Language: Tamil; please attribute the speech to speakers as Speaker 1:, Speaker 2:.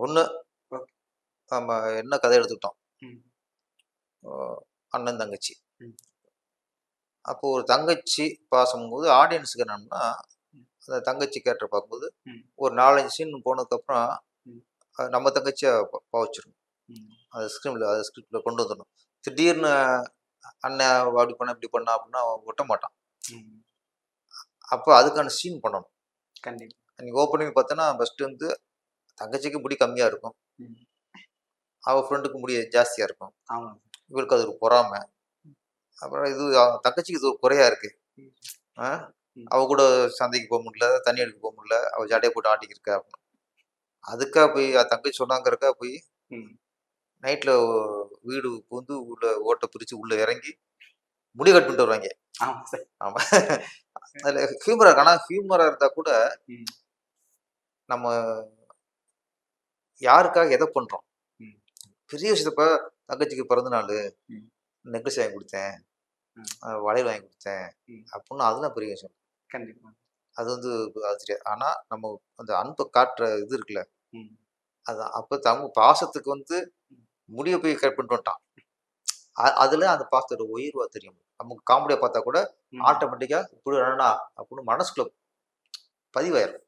Speaker 1: ஒன்று. நம்ம என்ன கதை எடுத்துக்கிட்டோம் அண்ணன் தங்கச்சி
Speaker 2: ம்.
Speaker 1: அப்போ ஒரு தங்கச்சி பாசம்போது ஆடியன்ஸுக்கு என்னன்னா அந்த தங்கச்சி கேரக்டர் பார்க்கும்போது. ஒரு நாலஞ்சு சீன் போனதுக்கப்புறம் நம்ம தங்கச்சியை பாவச்சிடும்
Speaker 2: ம்.
Speaker 1: அது ஸ்கிரிப்டில் அது ஸ்கிரிப்டில் கொண்டு வந்துடணும் திடீர்னு அண்ணன் அப்படி பண்ண இப்படி பண்ணா அப்படின்னா ஒட்ட மாட்டான். அப்போ அதுக்கான சீன் பண்ணணும்
Speaker 2: கண்டிப்பா
Speaker 1: நீங்கள் ஓப்பனிங் பார்த்தோன்னா ஃபஸ்ட்டு வந்து தங்கச்சிக்கு முடி கம்மியாக இருக்கும். அவள் ஃப்ரெண்டுக்கு முடி ஜாஸ்தியாக இருக்கும்.
Speaker 2: ஆமா.
Speaker 1: இவருக்கு அது ஒரு பொறாமை. அப்புறம் இது அவ தங்கச்சிக்கு இது ஒரு குறையா இருக்கு. அவ கூட சந்தைக்கு போக முடியல தண்ணி எடுக்க போக முடியல அவ ஜடையை போட்டு ஆட்டிக்கிட்டு இருக்கா அப்படின்னு. அதுக்கா போய் தங்கச்சி சொன்னாங்கிறக்கா போய்
Speaker 2: ம்.
Speaker 1: நைட்ல வீடு பூந்து உள்ள ஓட்டை பிரிச்சு உள்ள இறங்கி முடி கட் பண்ணிட்டு வருவாங்க.
Speaker 2: ஆமா சார்.
Speaker 1: ஆமா. அதுல ஹியூமரா இருக்கு. ஆனா ஹியூமரா இருந்தா கூட. நம்ம யாருக்காக எதை பண்றோம். பெரிய விஷயத்தப்ப தங்கச்சிக்கு பிறந்த நாள். நெக்லஸ் வாங்கி கொடுத்தேன். வளையல் வாங்கி கொடுத்தேன். அப்படின்னு அதெல்லாம் பெரிய விஷயம்.
Speaker 2: கண்டிப்பா.
Speaker 1: அது வந்து அது தெரியாது. ஆனா நம்ம அந்த அன்பை காட்டுற இது இருக்குல்ல.
Speaker 2: ம்.
Speaker 1: அது அப்ப தங்க பாசத்துக்கு வந்து முடிய போய் கட் பண்ணிட்டு வந்துட்டான். அதுல அந்த பாசத்தோட உயர்வா தெரியும். நமக்கு காமெடியா பார்த்தா கூட. ஆட்டோமேட்டிக்கா இப்படி வேணா அப்படின்னு மனசுக்குள்ள பதிவாயிரும்.